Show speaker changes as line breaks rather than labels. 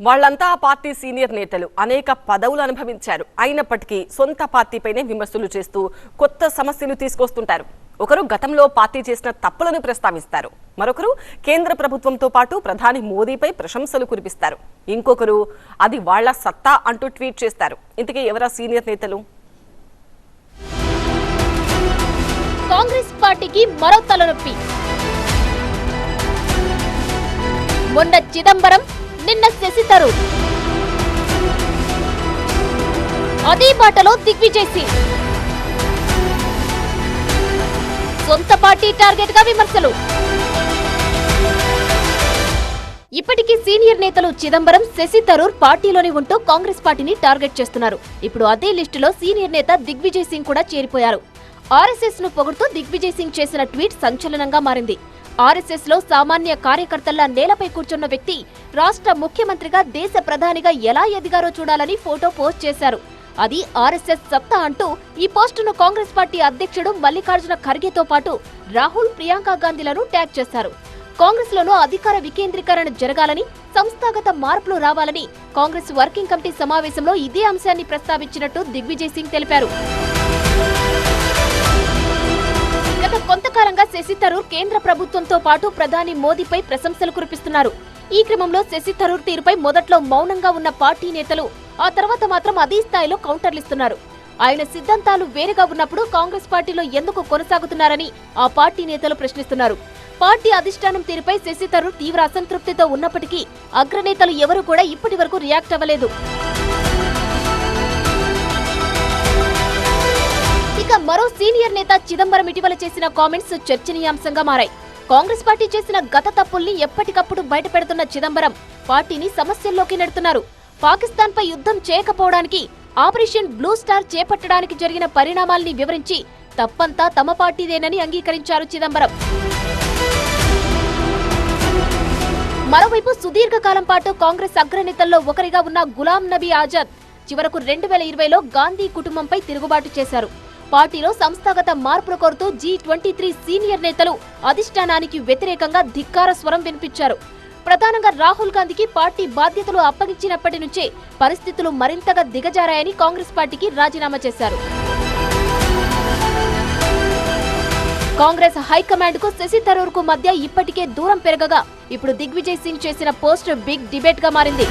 వాళ్ళంతా ఆ party senior నేతలు. అనేక పదవులు అనుభవించారు. అయినప్పటికీ సొంత పార్టీపైనే విమర్శలు చేస్తూ కొత్త సమస్యలు తీసుకొస్తుంటారు. ఒకరు గతంలో పార్టీ చేసిన తప్పులను ప్రస్తావిస్తారు. మరొకరు కేంద్ర ప్రభుత్వంతో పాటు ప్రధాని మోదీపై ప్రశంసలు కురిపిస్తారు. ఇంకొకరు అది వాళ్ళ సత్తా అంటూ ట్వీట్ చేస్తారు. ఇంతకీ ఎవరా సీనియర్ నేతలు?
కాంగ్రెస్ పార్టీకి మరో తలనొప్పి. మొన్న చిదంబరం నిన్న శశి థరూర్ అదే బాటలో దిగ్విజయ్ సింగ్ సొంత పార్టీ టార్గెట్గా విమర్శలు. ఇప్పటికీ సీనియర్ నేతలు చిదంబరం శశి తరూర్ పార్టీలోనే ఉంటూ కాంగ్రెస్ పార్టీని టార్గెట్ చేస్తున్నారు. ఇప్పుడు అదే లిస్టులో సీనియర్ నేత దిగ్విజయ్ సింగ్ కూడా చేరిపోయారు. ఆర్ఎస్ఎస్ను పొగుడుతూ దిగ్విజయ్ సింగ్ చేసిన ట్వీట్ సంచలనంగా మారింది. ఆర్ఎస్ఎస్లో సామాన్య కార్యకర్తల నేలపై కూర్చున్న వ్యక్తి రాష్ట్ర ముఖ్యమంత్రిగా దేశ ప్రధానిగా ఎలా ఎదిగారో చూడాలని ఫోటో పోస్ట్ చేశారు. అది ఆర్ఎస్ఎస్ సత్తా అంటూ ఈ పోస్టును కాంగ్రెస్ పార్టీ అధ్యక్షుడు మల్లికార్జున ఖర్గేతో పాటు రాహుల్ ప్రియాంక గాంధీలను ట్యాగ్ చేశారు. కాంగ్రెస్ లోనూ అధికార వికేంద్రీకరణ జరగాలని సంస్థాగత మార్పులు రావాలని కాంగ్రెస్ వర్కింగ్ కమిటీ సమావేశంలో ఇదే అంశాన్ని ప్రస్తావించినట్టు దిగ్విజయ్ సింగ్ తెలిపారు. కొంతకాలంగా శశి థరూర్ కేంద్ర ప్రభుత్వంతో పాటు ప్రధాని మోదీపై ప్రశంసలు కురిపిస్తున్నారు. ఈ క్రమంలో శశి థరూర్ తీరుపై మొదట్లో మౌనంగా ఉన్న పార్టీ నేతలు ఆ తర్వాత మాత్రం అదే స్థాయిలో కౌంటర్లిస్తున్నారు. ఆయన సిద్ధాంతాలు వేరుగా ఉన్నప్పుడు కాంగ్రెస్ పార్టీలో ఎందుకు కొనసాగుతున్నారని ఆ పార్టీ నేతలు ప్రశ్నిస్తున్నారు. పార్టీ అధిష్టానం తీరుపై శశి థరూర్ తీవ్ర అసంతృప్తితో ఉన్నప్పటికీ అగ్రనేతలు ఎవరూ కూడా ఇప్పటి వరకు రియాక్ట్ అవ్వలేదు. ఇక మరో సీనియర్ నేత చిదంబరం ఇటీవల చేసిన కామెంట్స్ చర్చనీయాంశంగా మారాయి. కాంగ్రెస్ పార్టీ చేసిన గత తప్పుల్ని ఎప్పటికప్పుడు బయటపెడుతున్న చిదంబరం పార్టీని సమస్యల్లోకి నెడుతున్నారు. పాకిస్తాన్ పై యుద్ధం చేయకపోవడానికి ఆపరేషన్ బ్లూ స్టార్ చేపట్టడానికి జరిగిన పరిణామాల్ని వివరించి తప్పంతా తమ పార్టీదేనని అంగీకరించారు చిదంబరం. మరోవైపు సుదీర్ఘకాలం పాటు కాంగ్రెస్ అగ్రనేతల్లో ఒకరిగా ఉన్న గులాం నబీ ఆజాద్ చివరకు రెండు వేల ఇరవైలో గాంధీ కుటుంబంపై తిరుగుబాటు చేశారు. పార్టీలో సంస్థాగత మార్పులు కోరుతూ జీ ట్వంటీ త్రీ సీనియర్ నేతలు అధిష్టానానికి వ్యతిరేకంగా ధిక్కార స్వరం వినిపించారు. ప్రధానంగా రాహుల్ గాంధీకి పార్టీ బాధ్యతలు అప్పగించినప్పటి నుంచే పరిస్థితులు మరింతగా దిగజారాయని కాంగ్రెస్ పార్టీకి రాజీనామా చేశారు. కాంగ్రెస్ హైకమాండ్కు శశి థరూర్కు మధ్య ఇప్పటికే దూరం పెరగగా ఇప్పుడు దిగ్విజయ్ సింగ్ చేసిన పోస్ట్ బిగ్ డిబేట్గా మారింది.